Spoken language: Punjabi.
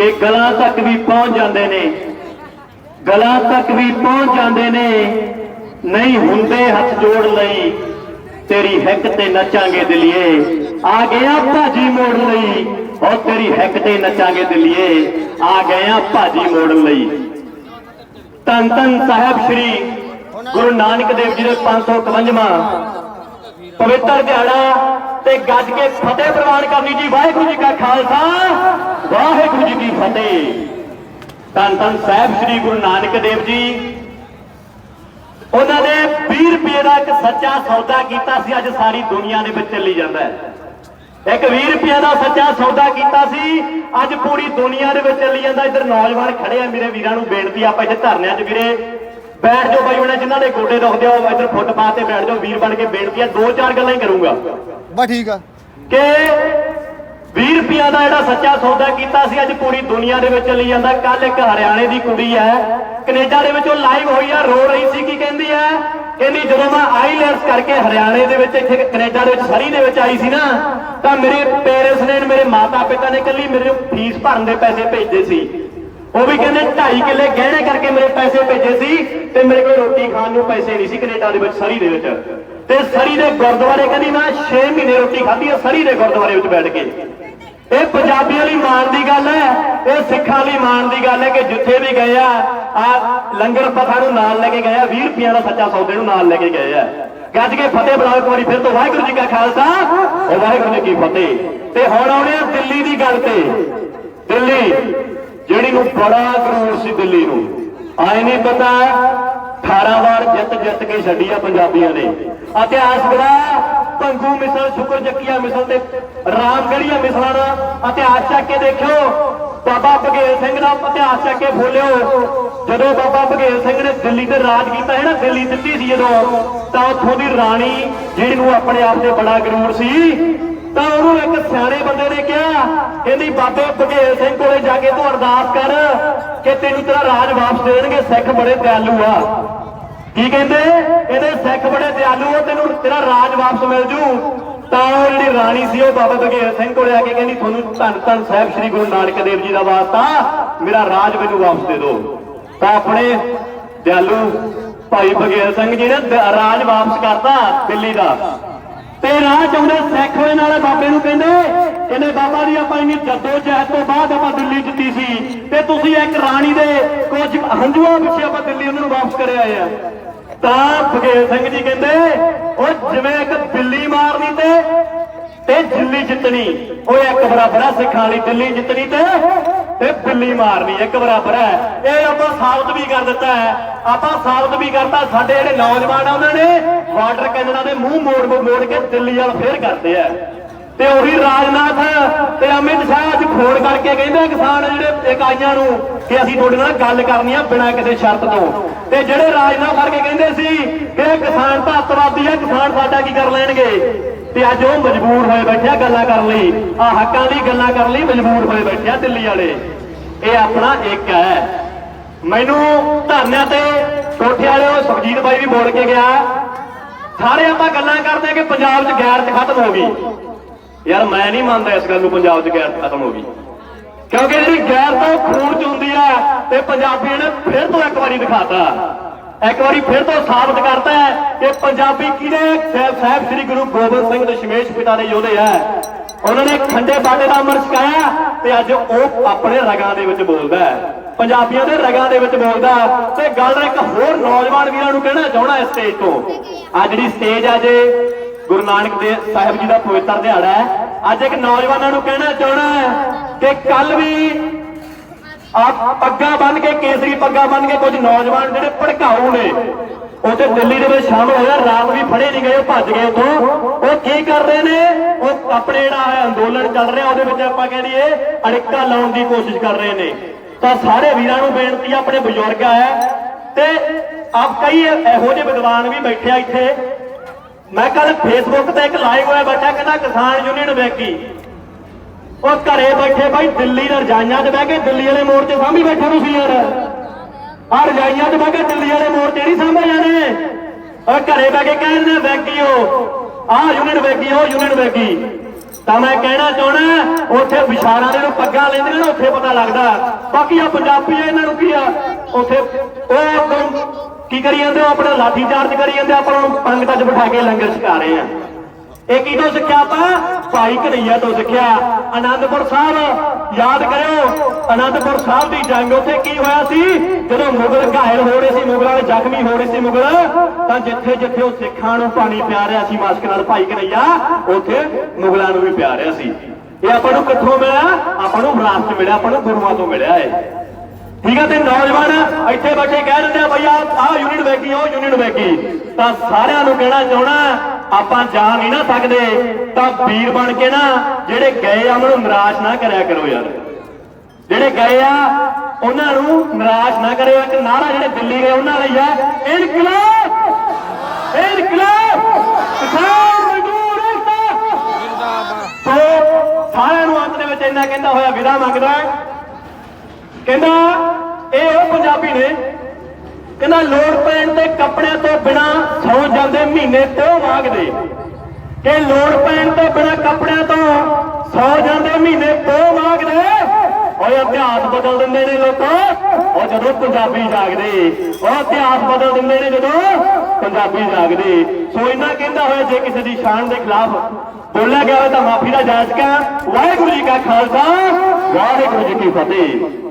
ਕਿ ਗਲਾਂ ਤੱਕ ਵੀ ਪਹੁੰਚ ਜਾਂਦੇ ਨੇ। ਗਲਾਂ ਤੱਕ ਵੀ ਪਹੁੰਚ ਜਾਂਦੇ ਨੇ। ਨਹੀਂ ਹੁੰਦੇ ਹੱਥ ਜੋੜ ਲਈ, ਤੇਰੀ ਹਿੱਕ ਤੇ ਨੱਚਾਂਗੇ ਦਿਲੀਏ। ਆ ਗਿਆ ਭਾਜੀ ਮੋੜ ਲਈ ਔਰ ਤੇਰੀ ਹਿੱਕ ਤੇ ਨੱਚਾਂਗੇ ਦਿਲੀਏ। ਆ ਗਏ ਆ ਭਾਜੀ ਮੋੜ ਲਈ। ਧੰਨ ਧੰਨ ਸਾਹਿਬ ਸ੍ਰੀ ਗੁਰੂ ਨਾਨਕ ਦੇਵ ਜੀ ਦੇ 551ਵਾਂ ਪਵਿੱਤਰ ਦਿਹਾੜਾ ਤੇ ਗੱਜ ਕੇ ਫਤਿਹ ਪ੍ਰਵਾਨ ਕਰਨੀ ਜੀ। ਵਾਹਿਗੁਰੂ ਜੀ ਕਾ ਖਾਲਸਾ, ਵਾਹਿਗੁਰੂ ਜੀ ਕੀ ਫਤਿਹ। ਧੰਨ ਧੰਨ ਸਾਹਿਬ ਸ੍ਰੀ ਗੁਰੂ ਨਾਨਕ ਦੇਵ ਜੀ। ਉਹਨਾਂ ਨੇ 20 ਰੁਪਏ ਦਾ ਇੱਕ ਸੱਚਾ ਸੌਦਾ ਕੀਤਾ ਸੀ। ਅੱਜ ਸਾਰੀ ਦੁਨੀਆ ਦੇ ਵਿੱਚ ਚੱਲੀ ਜਾਂਦਾ ਹੈ। ਇੱਕ 20 ਰੁਪਏ ਦਾ ਸੱਚਾ ਸੌਦਾ ਕੀਤਾ ਸੀ। ਅੱਜ ਪੂਰੀ ਦੁਨੀਆ ਦੇ ਵਿੱਚ ਚੱਲੀ ਜਾਂਦਾ। ਇੱਧਰ ਨੌਜਵਾਨ ਖੜੇ ਆ। ਮੇਰੇ ਵੀਰਾਂ ਨੂੰ ਬੇਨਤੀ ਆਪਾਂ ਇੱਥੇ ਧਰਨਿਆਂ 'ਚ ਵੀਰੇ। ਬੈਠ ਜਾਓ ਬਾਈ ਉਹਨਾਂ ਜਿਨ੍ਹਾਂ ਦੇ ਗੋਡੇ ਦੁਖਦੇ ਆ ਉਹ ਇੱਧਰ ਫੁੱਟਪਾਥ ਤੇ ਬੈਠ ਜਾਓ। ਵੀਰ ਬਣ ਕੇ ਬੇਨਤੀ ਆ ਦੋ ਚਾਰ ਗੱਲਾਂ ਹੀ ਕਰੂੰਗਾ। ਬਸ ਠੀਕ ਆ। ਕਿ 20 ਰੁਪਿਆ ਦਾ ਜਿਹੜਾ ਸੱਚਾ ਸੌਦਾ ਕੀਤਾ ਸੀ ਅੱਜ ਪੂਰੀ ਦੁਨੀਆ ਦੇ ਵਿੱਚ ਚੱਲੀ ਜਾਂਦਾ। ਕੱਲ ਇੱਕ ਹਰਿਆਣੇ ਦੀ ਕੁੜੀ ਹੈ ਕੈਨੇਡਾ ਦੇ ਵਿੱਚ ਉਹ ਲਾਈਵ ਹੋਈ ਆ ਰੋ ਰਹੀ ਸੀ ਕੀ ਕਹਿੰਦੀ ਹੈ? ਕਹਿੰਦੀ ਜਦੋਂ ਮੈਂ ਆਈਲੈਂਡਸ ਕਰਕੇ ਹਰਿਆਣੇ ਦੇ ਵਿੱਚ ਇੱਥੇ ਕੈਨੇਡਾ ਦੇ ਵਿੱਚ ਸਰੀ ਦੇ ਵਿੱਚ ਆਈ ਸੀ ਨਾ ਤਾਂ ਮੇਰੇ ਪੇਰੈਂਟਸ ਨੇ ਮੇਰੇ ਮਾਤਾ ਪਿਤਾ ਨੇ ਕੱਲੀ ਮੇਰੇ ਫੀਸ ਭਰਨ ਦੇ ਪੈਸੇ ਭੇਜਦੇ ਸੀ। ਉਹ ਵੀ ਕਹਿੰਦੇ 2.5 ਕਿੱਲੇ ਗਹਿਣੇ ਕਰਕੇ ਮੇਰੇ ਪੈਸੇ ਭੇਜੇ ਸੀ ਤੇ ਮੇਰੇ ਕੋਲ ਰੋਟੀ ਖਾਣ ਨੂੰ ਪੈਸੇ ਨਹੀਂ ਸੀ ਕੈਨੇਡਾ ਦੇ ਵਿੱਚ, ਸਰੀ ਦੇ ਵਿੱਚ। ਤੇ ਸਰੀ ਦੇ ਗੁਰਦੁਆਰੇ ਕਹਿੰਦੀ ਮੈਂ 6 ਮਹੀਨੇ ਰੋਟੀ ਖਾਧੀ ਸਰੀ ਦੇ ਗੁਰਦੁਆਰੇ ਵਿੱਚ ਬੈਠ ਕੇ। ਇਹ ਪੰਜਾਬੀਆਂ ਲਈ ਮਾਣ ਦੀ ਗੱਲ ਹੈ, ਇਹ ਸਿੱਖਾਂ ਲਈ ਮਾਣ ਦੀ ਗੱਲ ਹੈ ਕਿ ਜਿੱਥੇ ਵੀ ਗਏ ਆ ਆ ਲੰਗਰ ਪਥਾ ਨੂੰ ਨਾਲ ਲੈ ਕੇ ਗਏ ਆ 20 ਰੁਪਈਆ ਦਾ ਸੱਚਾ ਸੌਦੇ ਨੂੰ ਨਾਲ ਲੈ ਕੇ ਗਏ ਆ। ਗੱਜ ਕੇ ਫਤਿਹ ਬੁਲਾਓ ਇੱਕ ਵਾਰੀ, ਫਿਰ ਤੋਂ ਵਾਹਿਗੁਰੂ ਜੀ ਕਾ ਖਾਲਸਾ ਵਾਹਿਗੁਰੂ ਜੀ ਕੀ ਫਤਿਹ। ਤੇ ਹੁਣ ਆਉਣੇ ਆ ਦਿੱਲੀ ਦੀ ਗੱਲ ਤੇ। ਦਿੱਲੀ ਜਿਹੜੀ ਨੂੰ ਬੜਾ ਗਰੂਰ ਸੀ ਦਿੱਲੀ ਨੂੰ। ਆਏ ਨਹੀਂ ਪਤਾ 18 ਵਾਰ ਜਿੱਤ ਜਿੱਤ ਕੇ ਛੱਡੀ ਆ ਪੰਜਾਬੀਆਂ ਨੇ। ਇਤਿਹਾਸ ਗਵਾ ਭੰਗੂ ਮਿਸਲ, ਸ਼ੁਕਰ ਜੱਕੀਆਂ ਮਿਸਲ ਤੇ ਰਾਮਗੜੀਆਂ ਮਿਸਲਾਂ ਦਾ ਇਤਿਹਾਸ ਚੱਕ ਕੇ ਦੇਖਿਓ। ਬਾਬਾ ਬਘੇਲ ਸਿੰਘ ਦਾ ਇਤਿਹਾਸ ਚੱਕ ਕੇ ਫੋਲਿਓ ਜਦੋਂ ਬਾਬਾ ਬਘੇਲ ਸਿੰਘ ਨੇ ਦਿੱਲੀ ਤੇ ਰਾਜ ਕੀਤਾ ਹੈ ਨਾ, ਦਿੱਲੀ ਦਿੱਤੀ ਸੀ ਜਦੋਂ, ਤਾਂ ਉੱਥੋਂ ਦੀ ਰਾਣੀ ਜਿਹੜੀ ਨੂੰ ਆਪਣੇ ਆਪ ਤੇ ਬੜਾ ਗਰੂਰ ਸੀ ਤਾਂ ਉਹਨੂੰ ਇੱਕ ਸਿਆਣੇ ਬੰਦੇ ਨੇ ਕਿਹਾ, ਕਹਿੰਦੀ, ਬਾਬੇ ਬਘੇਲ ਸਿੰਘ ਕੋਲੇ ਜਾ ਕੇ ਤੂੰ ਅਰਦਾਸ ਕਰ ਕਿ ਤੈਨੂੰ ਤੇਰਾ ਰਾਜ ਵਾਪਸ ਦੇਣਗੇ, ਸਿੱਖ ਬੜੇ ਦਿਆਲੂ ਆ। ਕੀ ਕਹਿੰਦੇ? ਇਹਦੇ ਸਿੱਖ ਬੜੇ ਦਿਆਲੂ ਆ, ਤੈਨੂੰ ਤੇਰਾ ਰਾਜ ਵਾਪਸ ਮਿਲ ਜੂ। ਤਾਂ ਉਹ ਜਿਹੜੀ ਰਾਣੀ ਸੀ, ਉਹ ਬਾਬਾ ਬਘੇਲ ਸਿੰਘ ਕੋਲੇ ਆ ਕੇ ਕਹਿੰਦੀ, ਤੁਹਾਨੂੰ ਧੰਨ ਧੰਨ ਸਾਹਿਬ ਸ੍ਰੀ ਗੁਰੂ ਨਾਨਕ ਦੇਵ ਜੀ ਦਾ ਵਾਸਤਾ, ਮੇਰਾ ਰਾਜ ਮੈਨੂੰ ਵਾਪਸ ਦੇ ਦਿਓ। ਤਾਂ ਆਪਣੇ ਦਿਆਲੂ ਭਾਈ ਬਘੇਲ ਸਿੰਘ ਜੀ ਨੇ ਰਾਜ ਵਾਪਸ ਕਰਤਾ ਦਿੱਲੀ ਦਾ। ਤੇ ਰਾਹ ਚਾਹੁੰਦੇ ਸਿੱਖ ਹੋਏ ਨਾਲੇ ਬਾਬੇ ਨੂੰ ਕਹਿੰਦੇ ਕਹਿੰਦੇ ਬਾਬਾ ਜੀ, ਆਪਾਂ ਇੰਨੀ ਜੱਦੋ ਜਹਿਦ ਤੋਂ ਬਾਅਦ ਆਪਾਂ ਦਿੱਲੀ ਜਿੱਤੀ ਸੀ। ਤੇ ਤੁਸੀਂ ਇੱਕ ਰਾਣੀ ਦੇ ਕੁਝ ਹੰਝੂਆਂ ਪਿੱਛੇ ਆਪਾਂ ਦਿੱਲੀ ਉਹਨਾਂ ਨੂੰ ਵਾਪਸ ਕਰਿਆ ਆਏ ਆ ਤਾਂ ਬਘੇਲ ਸਿੰਘ ਜੀ ਕਹਿੰਦੇ, ਉਹ ਜਿਵੇਂ ਇੱਕ ਬਿੱਲੀ ਮਾਰਨੀ ਤੇ ਤੇ ਦਿੱਲੀ ਜਿੱਤਣੀ। ਉਹ ਇੱਕ ਬਰਾਬਰ ਸਿੱਖਾਂ ਲਈ ਦਿੱਲੀ ਜਿੱਤਣੀ ਤੇ ਤੇ ਬਿੱਲੀ ਮਾਰਨੀ ਇੱਕ ਬਰਾਬਰ ਹੈ। ਇਹ ਆਪਾਂ ਸਾਬਤ ਵੀ ਕਰ ਦਿੱਤਾ ਹੈ। ਆਪਾਂ ਸਾਬਤ ਵੀ ਕਰਤਾ। ਸਾਡੇ ਜਿਹੜੇ ਨੌਜਵਾਨ ਆ, ਉਹਨਾਂ ਨੇ ਵਾਟਰ ਕੈਨਨਾਂ ਦੇ ਮੂੰਹ ਮੋੜ ਮੋੜ ਕੇ ਦਿੱਲੀ ਵੱਲ ਫੇਰ ਕਰਦੇ ਆ। ਤੇ ਉਹੀ ਰਾਜਨਾਥ ਤੇ ਅਮਿਤ ਸ਼ਾਹ ਅੱਜ ਫੋਨ ਕਰਕੇ ਕਹਿੰਦੇ ਕਿਸਾਨ ਜਿਹੜੇ ਇਕਾਈਆਂ ਨੂੰ ਕਿ ਅਸੀਂ ਤੁਹਾਡੇ ਨਾਲ ਗੱਲ ਕਰਨੀ ਆ ਬਿਨਾਂ ਕਿਸੇ ਸ਼ਰਤ ਤੋਂ। ਤੇ ਜਿਹੜੇ ਰਾਜਨਾਥ ਕਰਕੇ ਕਹਿੰਦੇ ਸੀ ਕਿ ਕਿਸਾਨ ਤਾਂ ਅੱਤਵਾਦੀ ਆ, ਕਿਸਾਨ ਸਾਡਾ ਕੀ ਕਰ ਲੈਣਗੇ? ਤੇ ਅੱਜ ਉਹ ਮਜਬੂਰ ਹੋਏ ਬੈਠਿਆ ਗੱਲਾਂ ਕਰਨ ਲਈ। ਆ ਹੱਕਾਂ ਦੀ ਗੱਲਾਂ ਕਰਨ ਲਈ ਮਜਬੂਰ ਹੋਏ ਬੈਠਿਆ ਦਿੱਲੀ ਵਾਲੇ। ਇਹ ਆਪਣਾ ਇੱਕ ਹੈ। ਮੈਨੂੰ ਧਰਨਿਆਂ ਤੇ ਕੋਠੇ ਵਾਲੇ ਸੁਖਜੀਤ ਬਾਈ ਵੀ ਬੋਲ ਕੇ ਗਿਆ। ਸਾਰੇ ਆਪਾਂ ਗੱਲਾਂ ਕਰਦੇ ਆ ਕਿ ਪੰਜਾਬ 'ਚ ਗੈਰਤ ਖਤਮ ਹੋ ਗਈ। ਯਾਰ ਮੈਂ ਨਹੀਂ ਮੰਨਦਾ ਇਸ ਗੱਲ ਨੂੰ ਪੰਜਾਬ 'ਚ ਗੈਰਤ ਖਤਮ ਹੋ ਗਈ। ਕਿਉਂਕਿ ਜਿਹੜੀ ਗੈਰਤ ਆ ਉਹ ਖੂਨ 'ਚ ਹੁੰਦੀ ਆ ਤੇ ਪੰਜਾਬੀਆਂ ਨੇ ਫਿਰ ਤੋਂ ਇੱਕ ਵਾਰੀ ਦਿਖਾਤਾ। ਇੱਕ ਵਾਰੀ ਫਿਰ ਤੋਂ ਸਾਬਤ ਕਰਦਾ ਹੈ ਕਿ ਪੰਜਾਬੀ ਕਿਹੜੇ ਸਾਹਿਬ ਸ੍ਰੀ ਗੁਰੂ ਗੋਬਿੰਦ ਸਿੰਘ ਦਸ਼ਮੇਸ਼ ਪਿਤਾ ਦੇ ਯੋਧੇ ਆ। ਉਹਨਾਂ ਨੇ ਖੰਡੇ ਬਾਟੇ ਦਾ ਅਮਰ ਛਕਾਇਆ ਤੇ ਅੱਜ ਉਹ ਆਪਣੇ ਰਗਾਂ ਦੇ ਵਿੱਚ ਬੋਲਦਾ ਹੈ। ਪੰਜਾਬੀਆਂ ਦੇ ਰਗਾਂ ਦੇ ਵਿੱਚ ਬੋਲਦਾ ਤੇ ਗੱਲ ਇੱਕ ਹੋਰ ਨੌਜਵਾਨ ਵੀਰਾਂ ਨੂੰ ਕਹਿਣਾ ਚਾਹਣਾ ਇਸ ਸਟੇਜ ਤੋਂ। ਆ ਜਿਹੜੀ ਸਟੇਜ ਆ ਜੇ ਗੁਰੂ ਨਾਨਕ ਦੇਵ ਸਾਹਿਬ ਜੀ ਦਾ ਪਵਿੱਤਰ ਦਿਹਾੜਾ ਹੈ। ਅੱਜ ਇੱਕ ਨੌਜਵਾਨਾਂ ਨੂੰ ਕਹਿਣਾ ਚਾਹਣਾ ਕਿ ਕੱਲ ਵੀ ਆ ਪੱਗਾਂ ਬੰਨ ਕੇ, ਕੇਸਰੀ ਪੱਗਾਂ ਬੰਨ ਕੇ ਕੁਝ ਨੌਜਵਾਨ ਜਿਹੜੇ ਭੜਕਾਊ ਨੇ ਉੱਥੇ ਦਿੱਲੀ ਦੇ ਵਿੱਚ ਸ਼ਾਮਲ ਹੋਇਆ ਰਾਤ ਵੀ ਫੜੇ ਨਹੀਂ ਗਏ, ਉਹ ਭੱਜ ਗਏ ਉਥੋਂ ਉਹ ਕੀ ਕਰ ਰਹੇ ਨੇ? ਉਹ ਆਪਣੇ ਜਿਹੜਾ ਅੰਦੋਲਨ ਚੱਲ ਰਿਹਾ, ਉਹਦੇ ਵਿੱਚ ਆਪਾਂ ਕਹਿ ਲਈਏ, ਅੜਿੱਕਾ ਲਾਉਣ ਦੀ ਕੋਸ਼ਿਸ਼ ਕਰ ਰਹੇ ਨੇ। ਤਾਂ ਸਾਰੇ ਵੀਰਾਂ ਨੂੰ ਬੇਨਤੀ ਆ, ਆਪਣੇ ਬਜ਼ੁਰਗ ਆ, ਤੇ ਆਪ ਕਈ ਇਹੋ ਜਿਹੇ ਵਿਦਵਾਨ ਵੀ ਬੈਠੇ ਆ ਇੱਥੇ। ਮੈਂ ਕੱਲ ਫੇਸਬੁੱਕ ਤੇ ਇੱਕ ਲਾਈਵ ਹੋਇਆ ਬੈਠਾ, ਕਹਿੰਦਾ ਕਿਸਾਨ ਯੂਨੀਅਨ ਵੈਕੀ ਉਹ ਘਰੇ ਬੈਠੇ ਬਾਈ ਦਿੱਲੀ ਦੇ ਰਜਾਈਆਂ 'ਚ ਬਹਿ ਕੇ ਦਿੱਲੀ ਵਾਲੇ ਮੋਰਚੇ ਸਾਂਭੀ ਬੈਠੇ ਤੁਸੀਂ ਯਾਰ। ਆ ਰਜਾਈਆਂ 'ਚ ਬਹਿ ਕੇ ਦਿੱਲੀ ਵਾਲੇ ਮੋਰਚੇ ਨਹੀਂ ਸਾਂਭੇ ਜਾਣੇ। ਉਹ ਘਰੇ ਬਹਿ ਕੇ ਕਹਿੰਦੇ ਵੈਕੀਓ ਆ ਯੂਨਿਟ ਵੈਕੀ ਉਹ ਯੂਨਿਟ ਵੈਕੀ ਤਾਂ ਮੈਂ ਕਹਿਣਾ ਚਾਹਣਾ ਉੱਥੇ ਵਿਸ਼ਾਰਾਂ ਦੇ ਨੂੰ ਪੱਗਾਂ ਲੈਂਦੇ ਨੇ ਉੱਥੇ ਪਤਾ ਲੱਗਦਾ। ਬਾਕੀ ਆ ਪੰਜਾਬੀ ਆ, ਇਹਨਾਂ ਨੂੰ ਕੀ ਆ? ਉੱਥੇ ਉਹ ਕੀ ਕਰੀ ਜਾਂਦੇ ਉਹ ਆਪਣਾ ਲਾਠੀ ਚਾਰਜ ਕਰੀ ਜਾਂਦੇ ਆਪਾਂ ਨੂੰ ਪੰਗਤਾਂ 'ਚ ਬਿਠਾ ਕੇ ਲੰਗਰ ਛਕਾ ਰਹੇ ਆ। ਇਹ ਕਿਹਦੋਂ ਸਿੱਖਿਆ ਆਪਾਂ? ਭਾਈ ਕਨਈਆ ਤੋਂ ਸਿੱਖਿਆ। ਆਨੰਦਪੁਰ ਸਾਹਿਬ, ਯਾਦ ਕਰਿਓ ਆਨੰਦਪੁਰ ਸਾਹਿਬ ਦੀ ਜੰਗ ਉੱਥੇ ਕੀ ਹੋਇਆ ਸੀ? ਜਦੋਂ ਮੁਗਲ ਘਾਇਲ ਹੋ ਰਹੇ ਸੀ, ਮੁਗਲਾਂ ਦੇ ਜ਼ਖਮੀ ਹੋ ਰਹੇ ਸੀ ਮੁਗਲ, ਤਾਂ ਜਿੱਥੇ ਜਿੱਥੇ ਉਹ ਸਿੱਖਾਂ ਨੂੰ ਪਾਣੀ ਪਿਆ ਰਿਹਾ ਸੀ ਮਾਸਕ ਨਾਲ ਭਾਈ ਕਨਈਆ ਉੱਥੇ ਮੁਗਲਾਂ ਨੂੰ ਵੀ ਪਿਆ ਰਿਹਾ ਸੀ। ਇਹ ਆਪਾਂ ਨੂੰ ਕਿੱਥੋਂ ਮਿਲਿਆ? ਆਪਾਂ ਨੂੰ ਵਿਰਾਸਤ ਮਿਲਿਆ, ਆਪਾਂ ਨੂੰ ਗੁਰੂਆਂ ਤੋਂ ਮਿਲਿਆ ਇਹ। ਠੀਕ ਹੈ ਤੇ ਨੌਜਵਾਨ, ਇੱਥੇ ਬੈਠੇ ਕਹਿ ਦਿੰਦੇ ਆ ਬਈ ਆ ਆਹ ਯੂਨਿਟ ਵੇਖੀ, ਉਹ ਯੂਨਿਟ ਵੇਖੀ। ਤਾਂ ਸਾਰਿਆਂ ਨੂੰ ਕਹਿਣਾ ਚਾਹਣਾ ਆਪਾਂ ਜਾ ਨਹੀਂ ਨਾ ਸਕਦੇ, ਤਾਂ ਵੀਰ ਬਣ ਕੇ ਨਾ ਜਿਹੜੇ ਗਏ ਆ, ਉਹਨਾਂ ਨੂੰ ਨਿਰਾਸ਼ ਨਾ ਕਰਿਆ ਕਰੋ ਯਾਰ। ਜਿਹੜੇ ਗਏ ਆ, ਉਹਨਾਂ ਨੂੰ ਨਿਰਾਸ਼ ਨਾ ਕਰਿਓ। ਇੱਕ ਨਾਰਾ ਜਿਹੜੇ ਦਿੱਲੀ ਗਏ, ਉਹਨਾਂ ਲਈ ਆ, ਇਨਕਲਾਬ! ਇਨਕਲਾਬ! ਕਿਸਾਨ ਮਜ਼ਦੂਰ ਏਕਤਾ ਸੋ ਸਾਰਿਆਂ ਨੂੰ ਅੰਤ ਦੇ ਵਿੱਚ ਇੰਨਾ ਕਹਿੰਦਾ ਹੋਇਆ, ਵਿਦਾ ਮੰਗਦਾ। ਕਹਿੰਦਾ, ਇਹ ਉਹ ਪੰਜਾਬੀ ਨੇ ਕਹਿੰਦਾ ਲੋੜ ਪੈਣ ਤੇ ਕੱਪੜਿਆਂ ਤੋਂ ਬਿਨਾ ਸੌ ਜਾਂਦੇ ਮਹੀਨੇ ਤੋਂ ਵਾਗਦੇ? ਕਿ ਲੋੜ ਪੈਣ ਤੋਂ ਬਿਨਾ ਕੱਪੜਿਆਂ ਤੋਂ ਸੌ ਜਾਂਦੇ ਮਹੀਨੇ ਤੋਂ ਵਾਗਦੇ? ਓਏ ਇਤਿਹਾਸ ਬਦਲ ਦਿੰਦੇ ਨੇ ਲੋਕੋ। ਉਹ ਜਦੋਂ ਪੰਜਾਬੀ ਜਾਗਦੇ, ਉਹ ਇਤਿਹਾਸ ਬਦਲ ਦਿੰਦੇ ਨੇ ਜਦੋਂ ਪੰਜਾਬੀ ਜਾਗਦੇ। ਸੋ ਇਹਨਾਂ ਕਹਿੰਦਾ ਹੋਇਆ ਜੇ ਕਿਸੇ ਦੀ ਸ਼ਾਨ ਦੇ ਖਿਲਾਫ ਬੋਲਿਆ ਗਿਆ ਹੋਵੇ ਤਾਂ ਮਾਫੀ ਦਾ ਜਾਚਕਾ ਵਾਹਿਗੁਰੂ ਜੀ ਕਾ ਖਾਲਸਾ, ਵਾਹਿਗੁਰੂ ਜੀ ਕੀ ਫਤਿਹ।